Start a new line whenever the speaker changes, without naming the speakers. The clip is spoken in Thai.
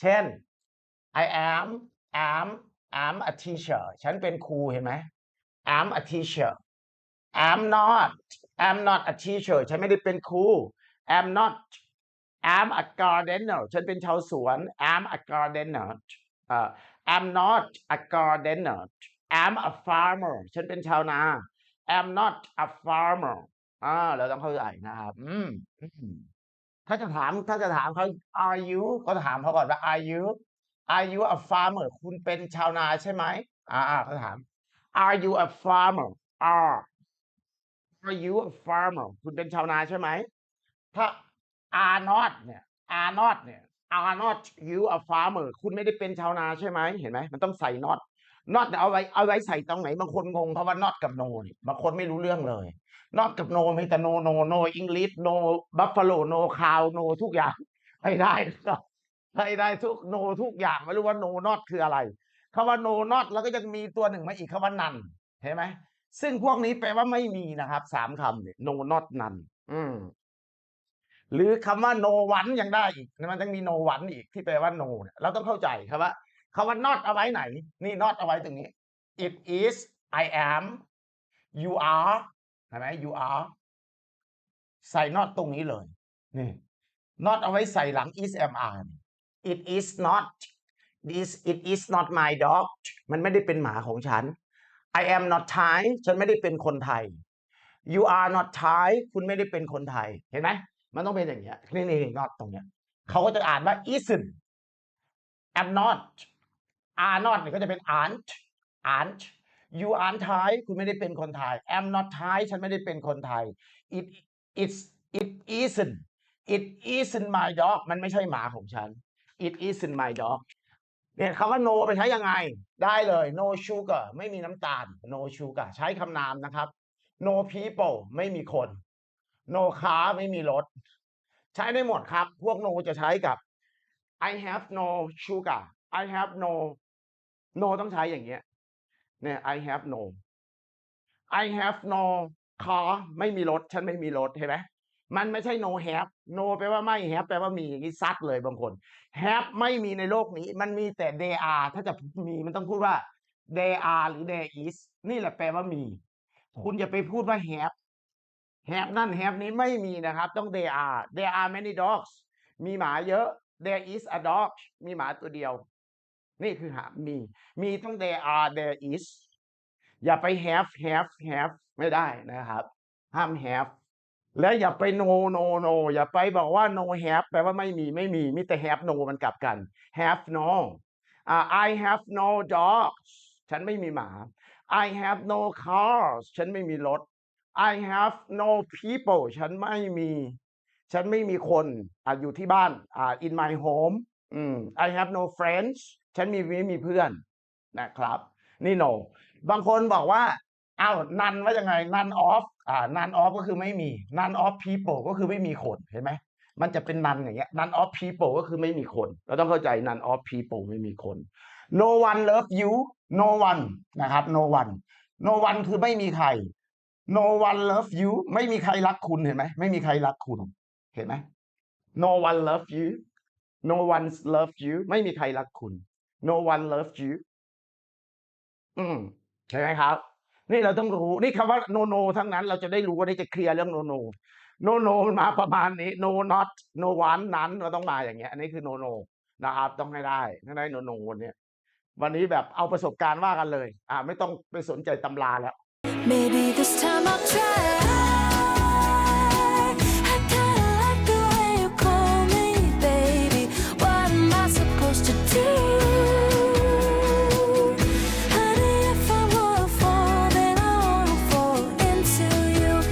เช่น I am am am a teacher ฉันเป็นครูเห็นไหม am a teacher am not am not a teacher ฉันไม่ได้เป็นครู am not am a gardener ฉันเป็นชาวสวน am a gardener เอ่อ am not a gardener am a farmer ฉันเป็นชาวนา am not a farmer อ่าเราต้องเข้าใจนะครับ อืม ถ้าจะถามถ้าจะถามเขา are you ก็ถามเขาก่อนว่า are you are you a farmer คุณเป็นชาวนาใช่ไหมอ่าอ่าเขาถาม are you a farmer are are you a farmer คุณเป็นชาวนาใช่ไหม ถ้า are not เนี่ย are not เนี่ย are not you a farmer คุณไม่ได้เป็นชาวนาใช่ไหม เห็นไหม มันต้องใส่ not นี่ยเอาไว้เอาไว้ใส่ตรงไหนบางคนงงเพราะว่า not กับ no เนี่ยบางคนไม่รู้เรื่องเลย not กับ no มีแต่ no no no English no buffalo no cow no ทุกอย่างให้ได้นะครับให้ได้ทุก no ทุกอย่างไม่รู้ว่า no not คืออะไรคำว่า no not แล้วก็ยังมีตัวหนึ่งมาอีกคำว่า none เห็นไหมซึ่งพวกนี้แปลว่าไม่มีนะครับสามคำเนี่ย no not none อืมหรือคำว่า no one ยังได้อีกมันต้องมี no one อีกที่แปลว่า no เนี่ยเราต้องเข้าใจครับว่า คำว่า not เอาไว้ไหน นี่ not เอาไว้ตรงนี้ it is I am you are เห็นไหม you are ใส่ not ตรงนี้เลยนี่ not เอาไว้ใส่หลัง is am are it is not this it is not my dog มันไม่ได้เป็นหมาของฉัน I am not Thai ฉันไม่ได้เป็นคนไทย you are not Thai คุณไม่ได้เป็นคนไทย เห็นไหม มันต้องเป็นอย่างเงี้ย นี่นี่ not ตรงเนี้ย เขาก็จะอ่านว่า isn't am not are not เนี่ยก็จะเป็น aren't aren't you aren't Thai คุณไม่ได้เป็นคนไทย am not Thai ฉันไม่ได้เป็นคนไทย it it's it isn't it isn't my dog มันไม่ใช่หมาของฉัน it isn't my dog เนี่ยคำว่า no ไปใช้ยังไง ได้เลย no sugar ไม่มีน้ำตาล no sugar ใช้คำนามนะครับ no people ไม่มีคน no car ไม่มีรถ ใช้ได้หมดครับ พวก no จะใช้กับ I have no sugar I have no no ต้องใช้อย่างเงี้ยเนี่ย I have no I have no car ไม่มีรถ ฉันไม่มีรถเห็นไหมมันไม่ใช่ no have no แปลว่าไม่ have แปลว่ามีอย่างนี้ซัดเลยบางคน have ไม่มีในโลกนี้ มันมีแต่ they are ถ้าจะมีมันต้องพูดว่า they are หรือ there is นี่แหละแปลว่ามี คุณอย่าไปพูดว่า have have นั่น have นี้ไม่มีนะครับ ต้อง they are there are many dogs มีหมาเยอะ there is a dog มีหมาตัวเดียว นี่คือหามี มีต้อง there are there is อย่าไป have have have ไม่ได้นะครับ ห้าม have และอย่าไป no no no อย่าไปบอกว่า no have แปลว่าไม่มีไม่มี มีแต่ have no มันกลับกัน have no อ่า I have no dogs ฉันไม่มีหมา I have no cars ฉันไม่มีรถ I have no people ฉันไม่มี ฉันไม่มีคนอะอยู่ที่บ้านอ่า in my home อืม I have no friends ฉันมีไม่มีเพื่อนนะครับ นี่ no บางคนบอกว่าอ้าวนันว่ายังไง none of อ่า none of ก็คือไม่มี none of people ก็คือไม่มีคนเห็นไหมมันจะเป็นนันอย่างเงี้ย none of people ก็คือไม่มีคน เราต้องเข้าใจ none of people ไม่มีคน no one love you no one นะครับ no one no one คือไม่มีใคร no one love you ไม่มีใครรักคุณเห็นไหมไม่มีใครรักคุณ เห็นไหม no one love you no one love you ไม่มีใครรักคุณ no one love you อืมใช่ไหมครับ นี่เราต้องรู้ นี่คำว่า no no ทั้งนั้น เราจะได้รู้ว่าได้จะเคลียร์เรื่อง no no no no มันมาประมาณนี้ no not no one นั้นเราต้องมาอย่างเงี้ย อันนี้คือ no no นะครับ ต้องให้ได้ถ้าได้ no no เนี้ยวันนี้แบบเอาประสบการณ์ว่ากันเลย อ่า ไม่ต้องไปสนใจตำราแล้ว
Maybe